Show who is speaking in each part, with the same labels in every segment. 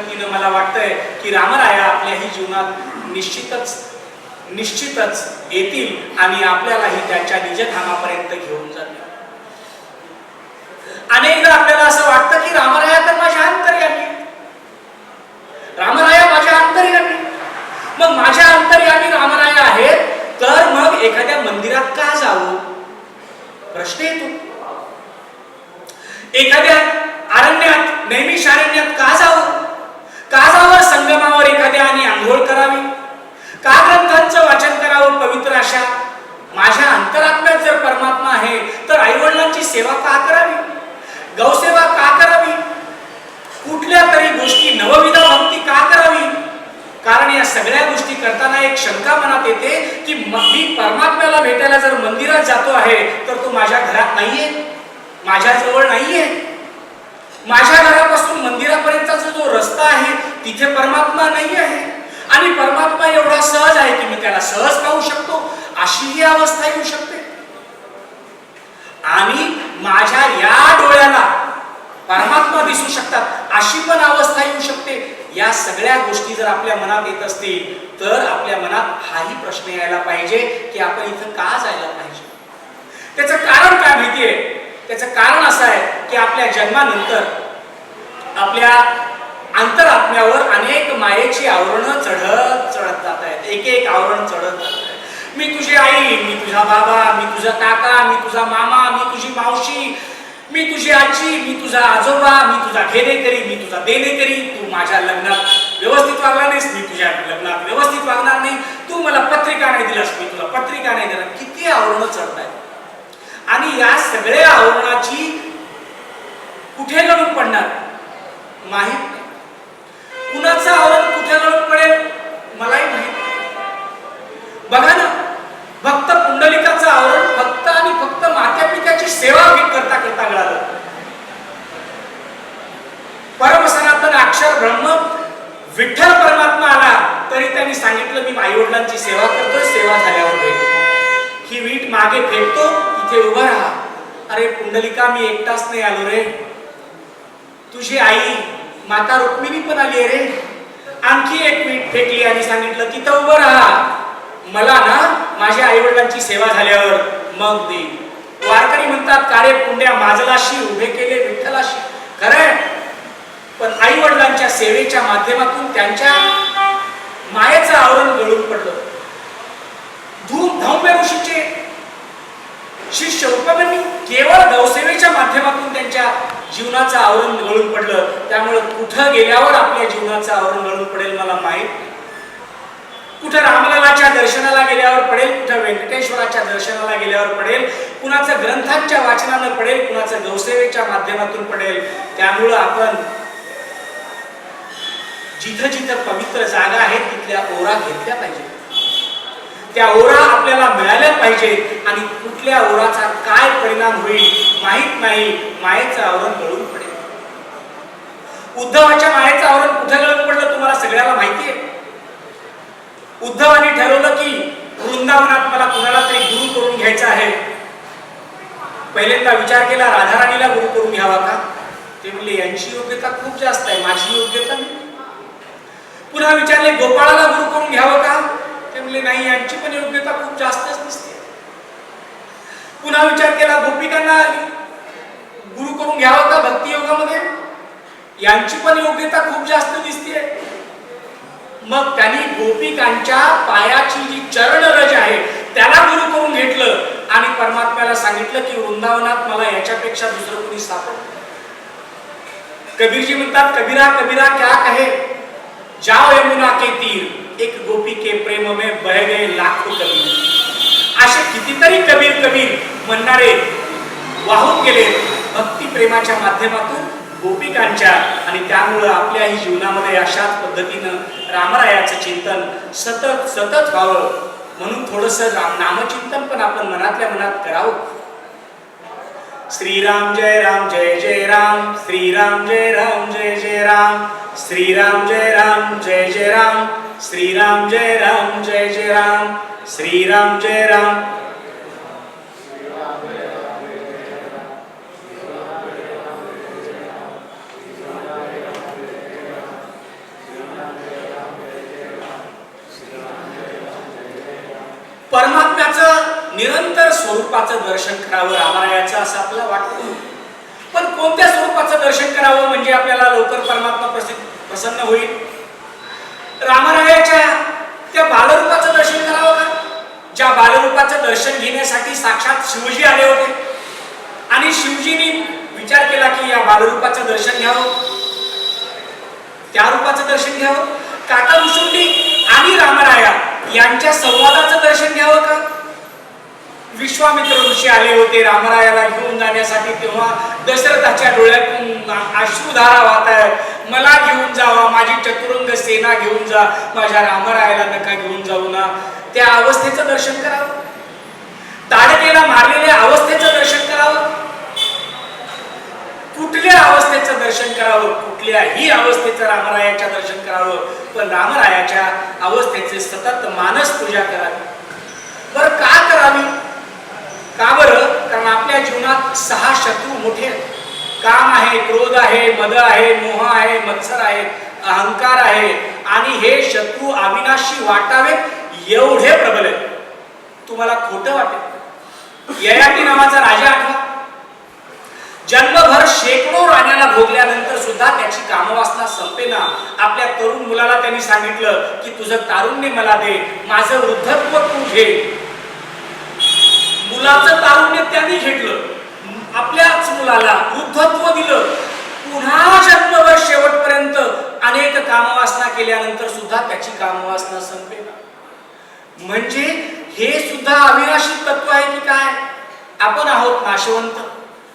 Speaker 1: पद्धतीनं मला वाटतंय की रामराया आपल्याही जीवनात निश्चितच निश्चितच येतील आणि आपल्यालाही त्यांच्या निजधामापर्यंत घेऊन जातील. अनेकदा आपल्याला असं वाटतं की रामराया तर माझ्या अंतर्यामी. रामराया माझ्या अंतर्यामी. मग माझ्या अंतर्यामी रामराया आहेत तर मग एखाद्या मंदिरात का जाऊ? प्रश्न येतो. एखाद्या अरण्यात नेहमी शारण्यात का जावं का जावं संगमावर आणि आंघोळ करावी? का ग्रंथांचं वाचन करावं पवित्र अशा माझ्या अंतरात्म्यात जर परमात्मा आहे तर आईवडिलांची सेवा का करावी? गौसेवा का करावी? कुठल्या तरी गोष्टी नवविधा भक्ती का करावी? कारण या सगळ्या गोष्टी करताना एक शंका मनात येते की मी परमात्म्याला भेटायला जर मंदिरात जातो आहे तर तो माझ्या घरात नाहीये? माझ्या जवळ नाहीये? माझ्या घरापासून मंदिरापर्यंतचा जो रस्ता आहे तिथे परमात्मा नाही आहे. आणि परमात्मा एवढा सहज आहे की मी त्याला सहज पाहू शकतो अशी ही अवस्था येऊ शकते. आणि माझ्या या डोळ्याला परमात्मा दिसू शकतात अशी पण अवस्था येऊ शकते. या सगळ्या गोष्टी जर आपल्या मनात येत असतील तर आपल्या मनात हाही प्रश्न यायला पाहिजे की आपण इथं का जायला पाहिजे? त्याचं कारण काय माहितीये? त्याचं कारण असं आहे की आपल्या जन्मानंतर आपल्या अंतरात्म्यावर अनेक मायेची आवरणं चढत चढत जात आहेत. एक एक आवरण चढत जात आहे मी तुझी आई मी तुझा बाबा मी तुझा काका मी तुझा मामा मी तुझी मावशी मी तुझी आजी मी तुझा आजोबा मी तुझा घेणेकरी मी तुझा देणेकरी तू माझ्या लग्नात व्यवस्थित वागला नाहीस मी तुझ्या लग्नात व्यवस्थित वागणार नाही. तू मला पत्रिका नाही दिलास मी तुला पत्रिका नाही देणार किती आवरणं चढत आहेत. आणि या सगळ्या आवरणाची कुठे गळून पडणार? माहीत कुणाचा आवरण कुठे गळून पडेल मलाही माहीत बघा ना भक्त पुंडलिकाचं आवरण फक्त आणि फक्त मात्या पित्याची सेवा करता करता मिळालं. परम सनातन अक्षर ब्रह्म विठ्ठल परमात्मा आला तरी त्यांनी सांगितलं मी आई वडिलांची सेवा करतोय सेवा झाल्यावर भेट. ही वीट मागे फेकतो इथे उभं राहा. अरे पुंडलिका मी एकटाच नाही आलो रे. तुझी आई माता रुक्मिणी पण आली रे. आणखी एक मीठ फेकली आणि सांगितलं तिथं उभं राहा. मला ना माझ्या आई वडिलांची सेवा झाल्यावर मग दे वारकरी म्हणतात कारे पुंड्या माजलाशी उभे केले विठ्ठलाशी. खरंय. पण आई वडिलांच्या सेवेच्या माध्यमातून त्यांच्या मायेचं आवरण गळून पडलं. धूम धौम्य ऋषीचे शिष्य उपमन्यू केवळ गौसेवेच्या माध्यमातून त्यांच्या जीवनाचं आवरण गळून पडलं. त्यामुळे कुठं गेल्यावर आपल्या जीवनाचं आवरण गळून पडेल मला माहीत कुठं रामलालाच्या दर्शनाला गेल्यावर पडेल कुठं व्यंकटेश्वराच्या दर्शनाला गेल्यावर पडेल कुणाचं ग्रंथांच्या वाचनानं पडेल कुणाचं गौसेवेच्या माध्यमातून पडेल. त्यामुळं आपण जिथं जिथं पवित्र जागा आहेत तिथल्या ओरा घेतल्या पाहिजे त्या ओरा आपल्याला मिळाल्या पाहिजे आणि कुठल्या ओराचा काय परिणाम होईल माहीत नाही मायेचं आवरण गळून पडेल. उद्धवाच्या मायेचं आवरण कुठे गळून पडलं तुम्हाला सगळ्याला माहिती आहे उद्धवाने ठरवलं की वृंदावनात मला कुणाला तरी गुरु करून घ्यायचा आहे. पहिल्यांदा विचार केला राधाराणीला गुरु करून घ्यावा का? ते म्हणले यांची योग्यता खूप जास्त आहे माझी योग्यता नाही. पुन्हा विचारले गोपाळाला गुरु करून घ्यावं का? ते म्हणले नाही यांची पण योग्यता खूप जास्तच दिसते. पुन्हा विचार केला गोपिकांना गुरु करून घ्यावा का भक्ती योगामध्ये यांची पण योग्यता खूप जास्त दिसते. मग त्यांनी गोपिकांच्या पायाची जी चरण रज आहे त्याला गुरु करून घेतलं. आणि परमात्म्याला सांगितलं की वृंदावनात मला याच्यापेक्षा दुसरं कोणी सापडलं कबीरजी म्हणतात कबीरा कबीरा क्या कहे? जाओ यमुना के तीर. एक गोपी के प्रेम में बह गए लाखो कबीर। असे कितीतरी कबीर कबीर म्हणणारे वाहून गेले भक्ती प्रेमाच्या माध्यमातून गोपिकांच्या आणि त्यामुळं आपल्याही जीवनामध्ये अशाच पद्धतीनं रामरायाचं चिंतन सतत सतत व्हावं म्हणून थोडस राम नामचिंतन पण आपण मनातल्या मनात करावं. श्रीराम जय राम जय जय राम श्रीराम जय राम जय जय राम श्रीराम जय राम जय जय राम. श्रीराम जय राम जय जय राम श्रीराम जय राम. परमात्म्याचं निरंतर स्वरूपाचं दर्शन करावं रामायणाचं असं आपल्याला वाटतं. पण कोणत्या स्वरूपाचं दर्शन करावं म्हणजे आपल्याला लवकर परमात्मा प्रसिद्ध प्रसन्न होईल? रामरायाच्या त्या बालरूपाचं दर्शन करावं का? ज्या बालरूपाचं दर्शन घेण्यासाठी साक्षात शिवजी आले होते. आणि शिवजींनी विचार केला की या बालरूपाचं दर्शन घ्यावं. त्या रूपाचं दर्शन घ्यावं. काका मुसुंडी आणि रामराया यांच्या संवादाचं दर्शन घ्यावं का? विश्वामित्र ऋषी आले होते रामरायाला घेऊन जाण्यासाठी तेव्हा दशरथाच्या डोळ्यातून अश्रुधारा वाहत आहे मला घेऊन जावा माझी चतुरंग सेना घेऊन जा माझ्या रामरायाला नका घेऊन जाऊ ना. त्या अवस्थेचं दर्शन करावं. ताडकेला मारलेल्या अवस्थेचं दर्शन करावं. कुठल्या अवस्थेचं दर्शन करावं? कुठल्याही अवस्थेचं रामरायाच्या दर्शन करावं. पण रामरायाच्या अवस्थेचे सतत मानस पूजा करावी बरं का करावी? का बरं? कारण आपल्या जीवनात सहा शत्रू मोठे आहेत. काम आहे क्रोध आहे मद आहे मोह आहे मत्सर आहे अहंकार आहे. आणि हे शत्रू अविनाशी वाटावेत एवढे प्रबल आहेत. तुम्हाला खोटं वाटेल. ययाती नावाचा राजा आठवा. जन्मभर शेकडो राजाला भोगल्यानंतर सुद्धा त्याची कामवासना संपेना. आपल्या तरुण मुलाला त्यांनी सांगितलं की तुझं तारुण्य मला दे. माझं वृद्धत्व तू घे. मुलाचं तारुण्य त्यांनी घेतलं. आपल्याच मुलाला वृद्धत्व दिलं. पुन्हा जन्मभर शेवटपर्यंत अनेक कामवासना केल्यानंतर सुद्धा त्याची कामवासना संपे म्हणजे हे सुद्धा अविनाशी तत्व आहे की काय? आपण आहोत नाशवंत.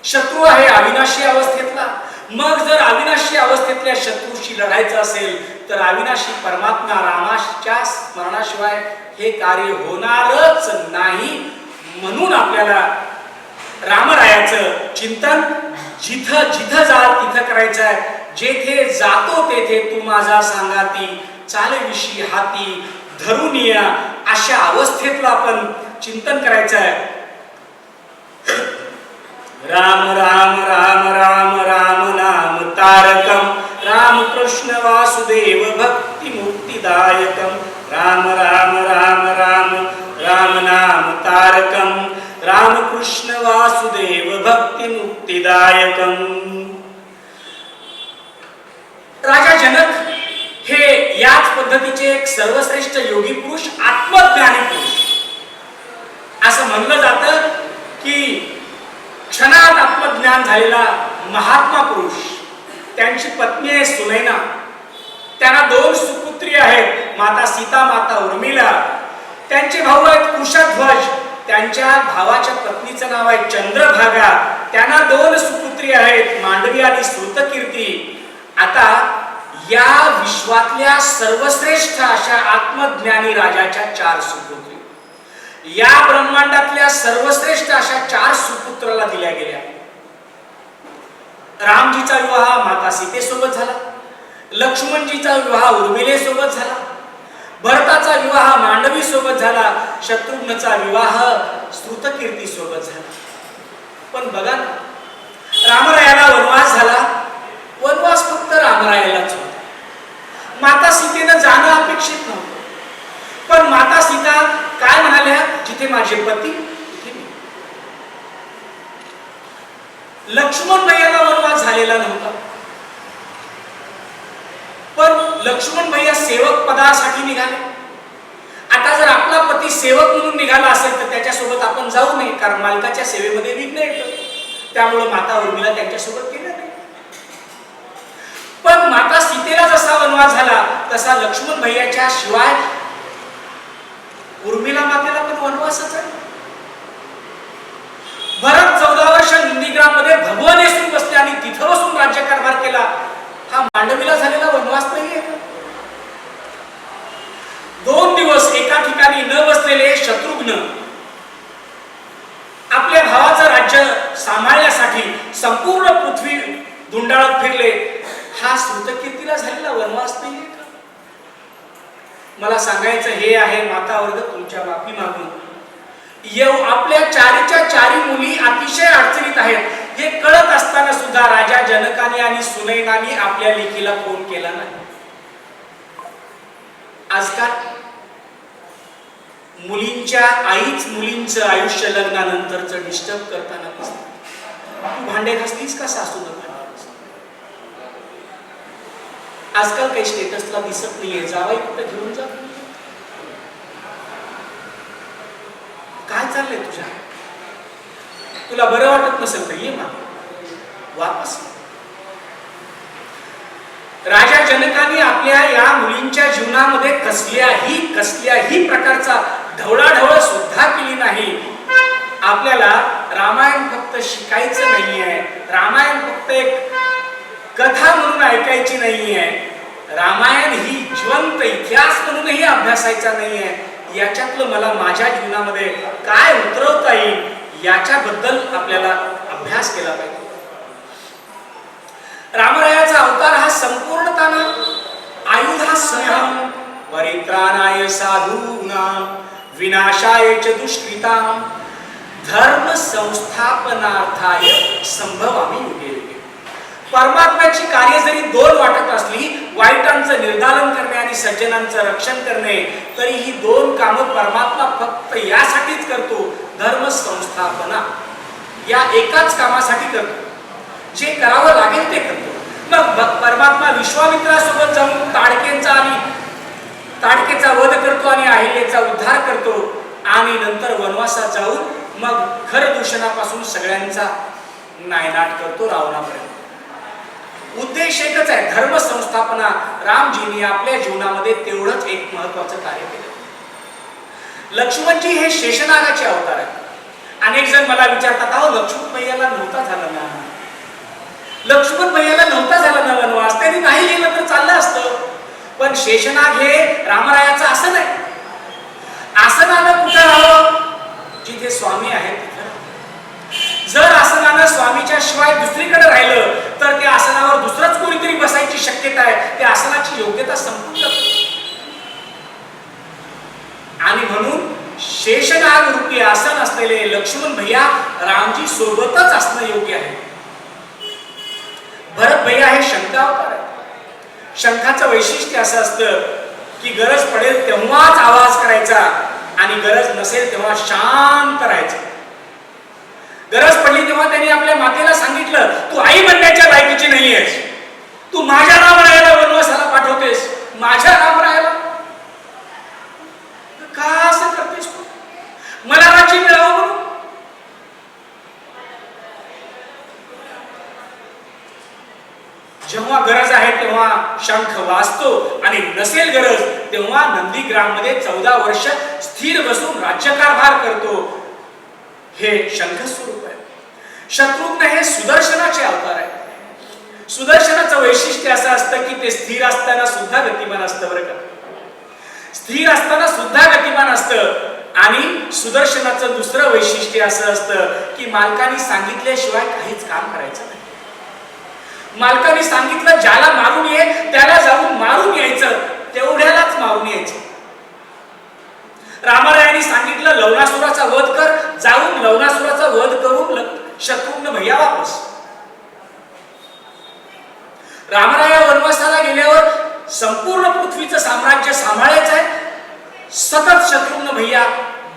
Speaker 1: शत्रू आहे अविनाशी अवस्थेतला. मग जर अविनाशी अवस्थेतल्या शत्रूशी लढायचं असेल तर अविनाशी परमात्मा रामाच्या स्मरणाशिवाय हे कार्य होणारच नाही. म्हणून आपल्याला रामरायाचं चिंतन जिथं जिथं जाल तिथं करायचं आहे जेथे जातो तेथे तू माझा सांगाती चालविशी हाती धरून या. अशा अवस्थेतलं आपण चिंतन करायचं आहे राम राम राम राम राम नाम तारकम. राम कृष्ण वासुदेव भक्ती राम राम राम राम राम तारकम राम कृष्ण वासुदेव भक्ती मुक्तिदायकम राजा जनक हे याच पद्धतीचे एक सर्वश्रेष्ठ योगी पुरुष आत्मज्ञानी पुरुष। असं म्हणलं जातं की क्षणात आत्मज्ञान झालेला महात्मा पुरुष त्यांची पत्नी आहे सुनैना। त्यांना दोन सुपुत्री आहेत माता सीता माता उर्मिला। त्यांचे भाऊ आहेत कुशध्वज त्यांच्या भावाच्या पत्नीचं नाव आहे चंद्रभागा. त्यांना दोन सुपुत्री आहेत मांडवी आणि श्रुतकीर्ती आता या विश्वातल्या सर्वश्रेष्ठ अशा आत्मज्ञानी राजाच्या चार सुपुत्री. या ब्रह्मांडातल्या सर्वश्रेष्ठ अशा चार सुपुत्राला दिल्या गेल्या. रामजीचा विवाह माता सीतेसोबत झाला. लक्ष्मणजीचा विवाह उर्मिलेसोबत झाला. भरताचा विवाह मांडवी सोबत झाला शत्रुघ्नचा विवाह श्रुतकीर्ती सोबत झाला. पण बघा रामरायाला वनवास झाला. वनवास फक्त रामरायालाच होता. माता सीतेनं जाणं अपेक्षित नव्हतं. पण माता सीता काय म्हणाल्या? जिथे माझे पती तिथे मी. लक्ष्मण भैयाला वनवास झालेला नव्हता पण लक्ष्मण भैया सेवक पदासाठी निघाले. आता जर आपला पती सेवक म्हणून निघाला असेल तर त्याच्यासोबत आपण जाऊ नये कारण मालकाच्या सेवेमध्ये विघ्न येतं त्यामुळे माता उर्मिला त्यांच्यासोबत गेल्या नाही. पण माता सीतेला जसा वनवास झाला तसा लक्ष्मण भैयाच्या शिवाय उर्मिला मातेला पण वनवासच आहे. भरत चौदा वर्ष नंदीग्रामध्ये भगवान येसून बसले आणि तिथं बसून राज्यकारभार केला. हा मांडवीला झालेला वनवास नाहीये दोन दिवस एका ठिकाणी न बसलेले शत्रुघ्न आपल्या भावाचं राज्य सांभाळण्यासाठी संपूर्ण पृथ्वी धुंडाळत फिरले. हा श्रुतकीर्तीला झालेला वनवास नाहीये का? मला सांगायचं हे आहे माता वर्ग तुमच्या माफी मागून. येऊ आपल्या चारीच्या चारी मुली अतिशय अडचणीत आहेत. हे कळत असताना सुद्धा राजा जनकाने आणि सुनैनाने आपल्या लेखीला फोन केला नाही. आजकाल मुलींच्या आईच मुलींचं आयुष्य लग्नानंतरच डिस्टर्ब करताना दिसत. तू भांडे घासलीस का सासून आजकाल काही स्टेटसला दिसत नाहीये. जावाई कुठे घेऊन जा काय चाललंय तुझ्या तुला बरं वाटत नसेल तर ये ना. वापस राजा जनकाने आपल्या या मुलींच्या जीवनामध्ये कसल्याही कसल्याही प्रकारचा ढवळाढवळ सुद्धा केली नाही. आपल्याला रामायण फक्त शिकायचं नाहीये. रामायण फक्त एक कथा म्हणून ऐकायची नाहीये. रामायण ही जिवंत इतिहास म्हणूनही अभ्यासायचा नाहीये. याच्यातलं मला माझ्या जीवनामध्ये काय उतर याच्याबद्दल आपल्याला अभ्यास केला पाहिजे. रामरायाचा अवतार हा संपूर्णतानं आयुधासह परित्राणाय साधूनां विनाशाय च दुष्कृतां धर्म संस्थापनार्थाय संभवामी युगे युगे परमात्म्याची कार्य जरी दोन वाटत असली वाईटांचं निर्धारण करणे आणि सज्जनांचं रक्षण करणे तरी ही दोन कामं परमात्मा फक्त यासाठीच करतो धर्म संस्थापना या एकाच कामासाठी करतो. जे करावं लागेल ते करतो. मग परमात्मा विश्वामित्रासोबत जाऊन ताडकेंचा आणि ताडकेचा वध करतो आणि अहिल्याचा उद्धार करतो आणि नंतर वनवासात जाऊन मग खर दूषणापासून सगळ्यांचा नायनाट करतो रावणापर्यंत. उद्देश एकच आहे. धर्म संस्थापना रामजींनी आपल्या जीवनामध्ये तेवढंच एक महत्वाचं कार्य केलं. लक्ष्मणजी हे शेषनागाचे अवतार आहेत. अनेक जण मला विचारतात अहो लक्ष्मण भैयाला नव्हता झाला ना? लक्ष्मण भैयाला नव्हता झाला ना वनवास त्यांनी नाही गेलं तर चाललं असतं. पण शेषनाग हे रामरायाचं आसन आहे. आसनानं कुठं राहावं? जिथे स्वामी आहेत तिथं जर आसनानं स्वामीच्या शिवाय दुसरीकडे राहिलं तर त्या आसनावर दुसरंच कोणीतरी बसायची शक्यता आहे. त्या आसनाची योग्यता संपून जाते आणि म्हणून शेषनाग रूपी आसन असलेले लक्ष्मण भैया रामजी सोबतच असणं योग्य आहे. भरत भैया हे शंकावतार आहे शंखाचं वैशिष्ट्य असं असतं की गरज पडेल तेव्हाच आवाज करायचा आणि गरज नसेल तेव्हा शांत राहायचं. गरज पडली तेव्हा त्यांनी आपल्या मातेला सांगितलं तू आई बनण्याच्या लायकीची नाही आहेस तू माझ्या नावाला वनवासाला पाठवतेस. माझ्या रामरायाला का असं करतेस तू मला राज्य मिळावं म्हणून जेव्हा गरज आहे तेव्हा शंख वाजतो आणि नसेल गरज तेव्हा नंदीग्राममध्ये चौदा वर्ष स्थिर बसून राज्यकारभार करतो. हे शंख स्वरूप आहे. शत्रुघ्न हे सुदर्शनाचे अवतार आहे. सुदर्शनाचं वैशिष्ट्य असं असतं की ते स्थिर असताना सुद्धा गतिमान असतं बरं का. स्थिर असताना सुद्धा गतिमान असतं आणि सुदर्शनाचं दुसरं वैशिष्ट्य असं असतं की मालकाने सांगितल्याशिवाय काहीच काम करायचं नाही. मालकाने सांगितलं ज्याला मारून ये त्याला जाऊन मारून यायचं. तेवढ्यालाच मारून यायचं. रामारायाने सांगितलं लवणासुराचा वध कर. जाऊन लवणासुराचा वध करून शत्रुघ्न भैया वापस. रामराया वनवासाला गेल्यावर संपूर्ण पृथ्वीचं साम्राज्य सांभाळायचं आहे. सतत शत्रुघ्न भैया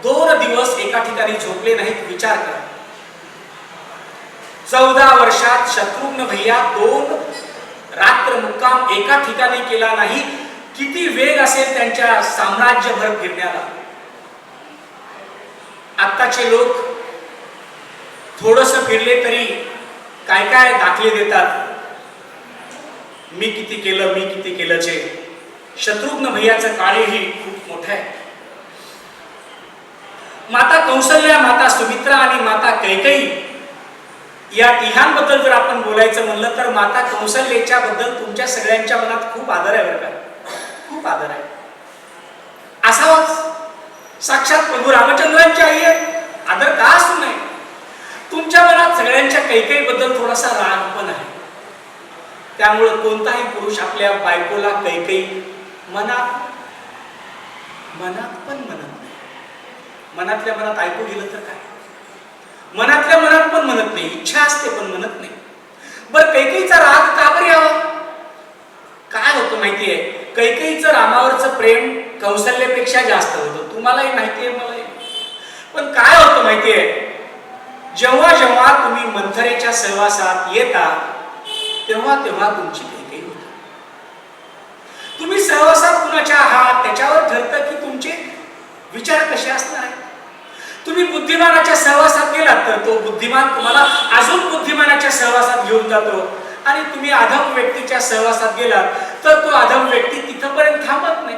Speaker 1: दोन दिवस एका ठिकाणी झोपले नाहीत विचार करा. चौदा वर्षात शत्रुघ्न भैया दोन रात्र मुक्काम एका ठिकाणी केला नाही. किती वेग असेल त्यांच्या साम्राज्यभर फिरण्याला? आत्ताचे लोक थोडस फिरले तरी काय काय दाखले देतात? मी किती केलं मी किती केलंचे? शत्रुघ्न भैयाचं कार्यही खूप मोठं आहे. माता कौशल्या माता सुमित्रा आणि माता कैकई या तिघांबद्दल जर आपण बोलायचं म्हणलं तर माता कौशल्याच्या बद्दल तुमच्या सगळ्यांच्या मनात खूप आदर आहे बरं का. खूप आदर आहे. असावाच. साक्षात प्रभू रामचंद्रांची आई आहे. आदर का असू नये? तुमच्या मनात सगळ्यांच्या कैकई बद्दल थोडासा राग पण आहे. त्यामुळं कोणताही पुरुष आपल्या बायकोला कैकई मनात मनात पण म्हणत नाही. मनातल्या मनात ऐकू गेलं तर काय? मनातल्या मनात पण म्हणत नाही इच्छा असते पण म्हणत नाही. बर कैकेईचा राग का बरं यावा? काय होतं माहितीये? कैकेईचं रामावरचं प्रेम कौशल्यापेक्षा जास्त होतं. तुम्हालाही माहिती आहे मलाही. पण काय होतं माहितीये? जेव्हा जेव्हा तुम्ही मंथरेच्या सहवासात येता तेव्हा तेव्हा तुमची कैकेई होते. तुम्ही सहवासात कुणाच्या आहात त्याच्यावर ठरतं की तुमचे विचार कसे असणार आहेत? तुम्ही बुद्धिमानाच्या सहवासात गेलात तर तो बुद्धिमान तुम्हाला अजून बुद्धिमानाच्या सहवासात घेऊन जातो. आणि तुम्ही अधम व्यक्तीच्या सहवासात गेलात तर तो अधम व्यक्ती तिथपर्यंत थांबत नाही.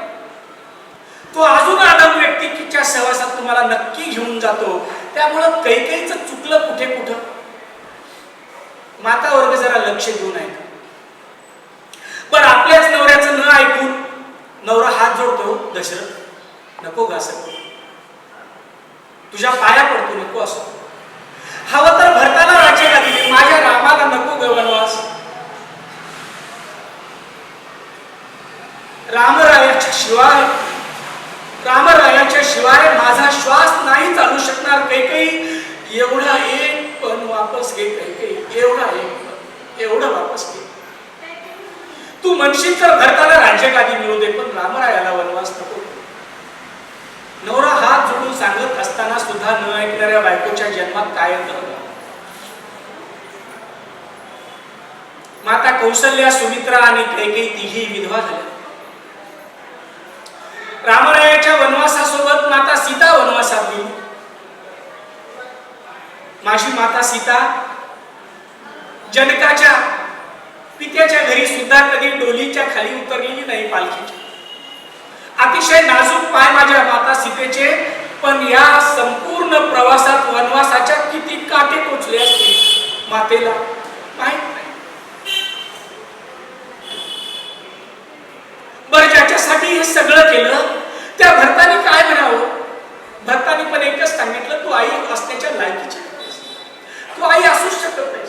Speaker 1: तो अजून अधम व्यक्तीच्या सहवासात तुम्हाला नक्की घेऊन जातो. त्यामुळं कैकेईचं चुकलं कुठे कुठं? माता वर्ग जरा लक्ष देऊन ऐका. पण आपल्याच नवऱ्याचं न ऐकून नवरा हात जोडतो दशरथ. नको गा तुझ्या पाया पडतो नको असो. हवं तर भरताना राज्याला दिली माझ्या रामाला नको ग वनवास. रामरायाच्या शिवाय रामरायाच्या शिवाय माझा श्वास नाही चालू शकणार काही काही. एवढा एक पण वापस घे काही काही. एवढा एक पण. एवढं वापस घे. तू म्हणशील तर भरताना राज्यगादी मिळू दे पण रामरायाला वनवास नको. नवरा हात जोडून सांगत असताना सुद्धा न ऐकणाऱ्या बायकोच्या जन्मात काय येतं माता कौशल्या सुमित्रा आणि कैकेयी तिघी विधवा झाल्या. रामरायाच्या वनवासासोबत माता सीता वनवासात गेली. माझी माता सीता जनकाच्या पित्याच्या घरी सुद्धा कधी डोलीच्या खाली उतरलेली नाही पालखीच्या अतिशय नाजूक पाय माझ्या माता सीतेचे पण या संपूर्ण प्रवासात वनवासाच्या किती काटे पोचले असते मातेला? माहीत नाही ज्याच्यासाठी हे सगळं केलं त्या भरताने काय म्हणावं? भरताने पण एकच सांगितलं तू आई असण्याच्या लायकीची तू आई असूच शकत नाही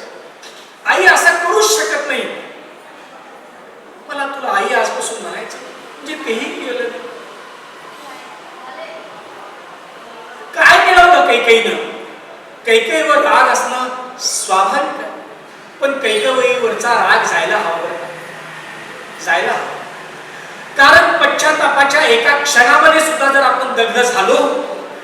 Speaker 1: आई असं करूच शकत नाही. मला तुला म्हणजे तेही केलं. नाही. काय मिळवलं कैकेईनं कैकईवर राग असणं स्वाभाविक आहे. पण कैकवईवरचा राग जायला हवा जायला हवा. कारण पश्चातापाच्या एका क्षणामध्ये सुद्धा जर आपण दग्ध झालो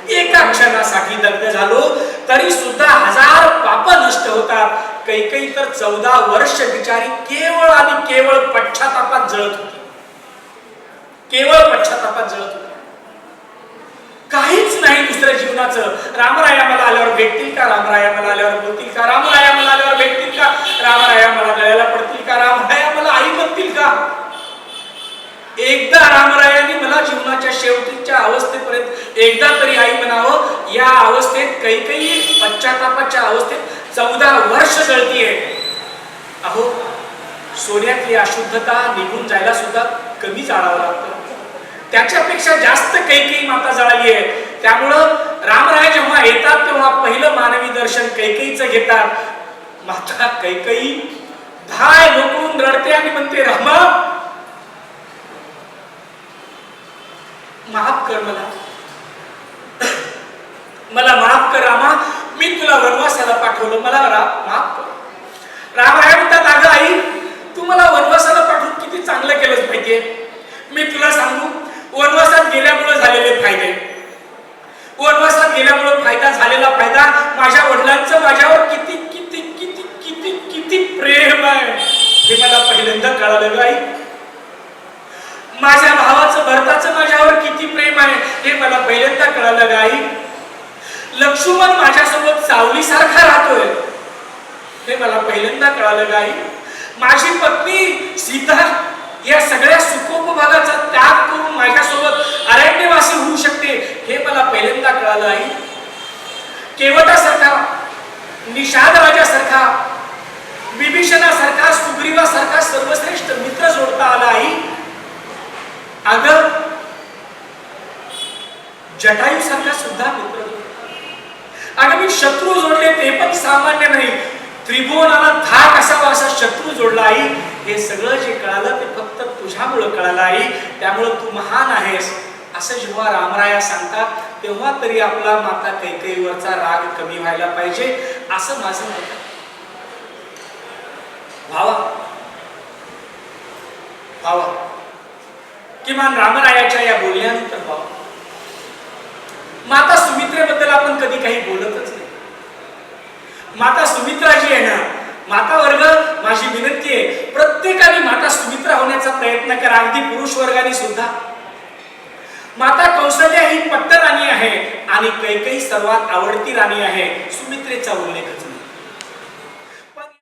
Speaker 1: एका क्षणासाठी दग्ध झालो तरी सुद्धा हजार पाप नष्ट होतात. कैकई तर चौदा वर्ष बिचारी केवळ आणि केवळ पश्चातापात जळत होती. केवळ पश्चातापात जळत होती. काहीच नाही दुसऱ्या जीवनाचं. रामराया मला आल्यावर भेटतील का? रामराया मला आल्यावर बोलतील का? रामराया मला आल्यावर भेटतील का? रामराया मला गळ्याला पडतील का? रामराया मला आई म्हणतील का? एकदा रामरायाने मला जीवनाच्या शेवटीच्या अवस्थेपर्यंत एकदा तरी आई म्हणावं या अवस्थेत काही काही पश्चातापाच्या अवस्थेत चौदा वर्ष जळतीये. अहो सोन्यातली अशुद्धता निघून जायला सुद्धा कमी जाळावं लागतं. त्याच्यापेक्षा जास्त कैकेयी माता जळाली आहे त्यामुळं रामराय जेव्हा येतात तेव्हा पहिलं मानवी दर्शन कैकेयीचं घेतात. माता कैकेयी धाय लोकून रडते आणि म्हणते रामा माफ कर मला. मला माफ कर रामा. मी तुला वनवासाला पाठवलं. मला माफ कर. रामराय म्हणतात अगं आई तू मला वनवासाला पाठवून किती चांगलं केलंच पाहिजे मी तुला सांगू वनवासात गेल्यामुळे झालेले फायदे. वनवासात गेल्यामुळे फायदा झालेला फायदा माझ्या वडिलांचं माझ्यावर किती किती किती किती किती प्रेम आहे. हे मला पहिल्यांदा कळालं आई माझ्या भावाचं भरताचं माझ्यावर किती प्रेम आहे हे मला पहिल्यांदा कळालं आई लक्ष्मण माझ्यासोबत सावलीसारखा राहतोय. हे मला पहिल्यांदा कळालं आई माझी पत्नी सीता या सगळ्या सुखोपभागाचा त्याग करून माझ्यासोबत अरण्यवासी होऊ शकते हे मला पहिल्यांदा कळालं आहे केवटासारखा निषाद राजासारखा विभीषणासारखा सुग्रीवासारखा सर्वश्रेष्ठ मित्र जोडता आला आहे अग जटायू सारखा सुद्धा मित्र अगं मी शत्रू जोडले ते पण सामान्य नाही. त्रिभुवनाला धाक असावा असा शत्रू जोडला आई हे सगळं जे कळालं ते फक्त तुझ्यामुळं कळालं आई त्यामुळं तू महान आहेस असं जेव्हा रामराया सांगतात तेव्हा तरी आपला माता कैकेईवरचा राग कमी व्हायला पाहिजे असं माझं मत आहे. भावा. भावा. किमान रामरायाच्या या बोलण्यानंतर भावा. माता सुमित्रेबद्दल आपण कधी काही बोलतच नाही. माता सुमित्रा जी आहे ना. माता वर्ग माझी विनंती आहे प्रत्येकाने माता सुमित्रा होण्याचा प्रयत्न करा. अगदी पुरुष वर्गाने सुद्धा. माता कौशल्या ही पट्ट राणी आहे आणि कैकई सर्वात आवडती राणी आहे. सुमित्रेचा उल्लेखच